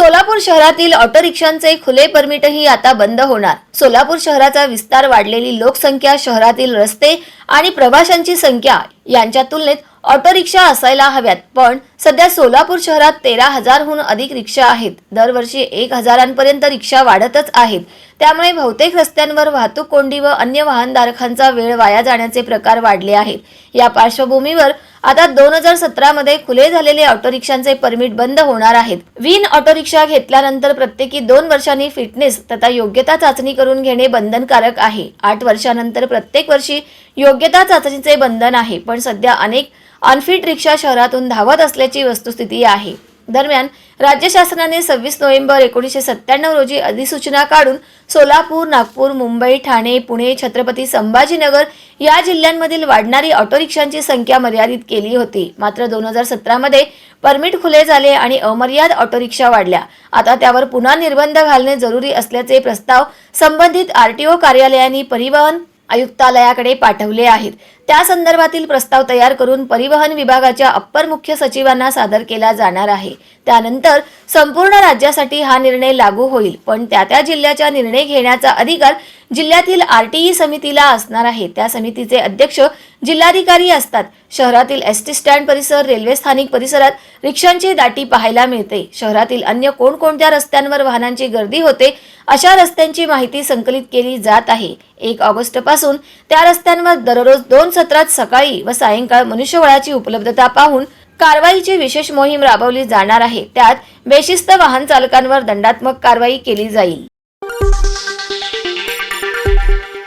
सोलापूर शहरातील ऑटो रिक्षांचे खुले परमिटही आता बंद होणार. सोलापूर शहराचा विस्तार वाढलेली लोकसंख्या शहरातील रस्ते आणि प्रवाशांची संख्या यांच्या तुलनेत ऑटो रिक्षा असायला हव्यात. पण सध्या सोलापूर शहरात तेरा हजारहून अधिक रिक्षा आहेत. दरवर्षी एक हजारांपर्यंत रिक्षा वाढतच आहेत. त्यामुळे बहुतेक रस्त्यांवर वाहतूक कोंडी व अन्य वाहनधारकांचा वेळ वाया जाण्याचे प्रकार वाढले आहेत. या पार्श्वभूमीवर आता दोन हजार सतरा मध्ये खुले झालेले ऑटो रिक्षांचे परमिट बंद होणार आहेत. विन ऑटो रिक्षा घेतल्यानंतर प्रत्येकी दोन वर्षांनी फिटनेस तथा योग्यता चाचणी करून घेणे बंधनकारक आहे. आठ वर्षानंतर प्रत्येक वर्षी योग्यता चाचणीचे बंधन आहे पण सध्या अनेक अनफिट रिक्षा शहरातून धावत असल्याची वस्तुस्थिती आहे. दरम्यान राज्य शासनाने सव्वीस नोव्हेंबर एकोणीसशे सत्त्याण्णव रोजी अधिसूचना काढून सोलापूर नागपूर मुंबई ठाणे पुणे छत्रपती संभाजीनगर या जिल्ह्यांमधील वाढणारी ऑटो रिक्षांची संख्या मर्यादित केली होती. मात्र दोन हजार सतरामध्ये परमिट खुले झाले आणि अमर्याद ऑटो रिक्षा वाढल्या. आता त्यावर पुन्हा निर्बंध घालणे जरुरी असल्याचे प्रस्ताव संबंधित आरटीओ कार्यालयांनी परिवहन आयुक्तालयाकडे पाठवले आहेत. त्या संदर्भातील प्रस्ताव तयार करून परिवहन विभागाच्या अप्पर मुख्य सचिवांना सादर केला जाणार आहे. त्यानंतर संपूर्ण राज्यासाठी हा निर्णय लागू होईल पण त्या त्या जिल्ह्याचा निर्णय घेण्याचा अधिकार जिल्ह्यातील आरटीई समितीला असणार आहे. त्या समितीचे अध्यक्ष जिल्हाधिकारी असतात. शहरातील एस टी स्टँड परिसर रेल्वे स्थानिक परिसरात रिक्षांची दाटी पाहायला मिळते. शहरातील अन्य कोणकोणत्या रस्त्यांवर वाहनांची गर्दी होते अशा रस्त्यांची माहिती संकलित केली जात आहे. एक ऑगस्टपासून त्या रस्त्यांवर दररोज दोन सत्रात सकाळी व सायंकाळ मनुष्यबळाची उपलब्धता पाहून कारवाईची विशेष मोहीम राबवली जाणार आहे. त्यात बेशिस्त वाहन चालकांवर दंडात्मक कारवाई केली जाईल.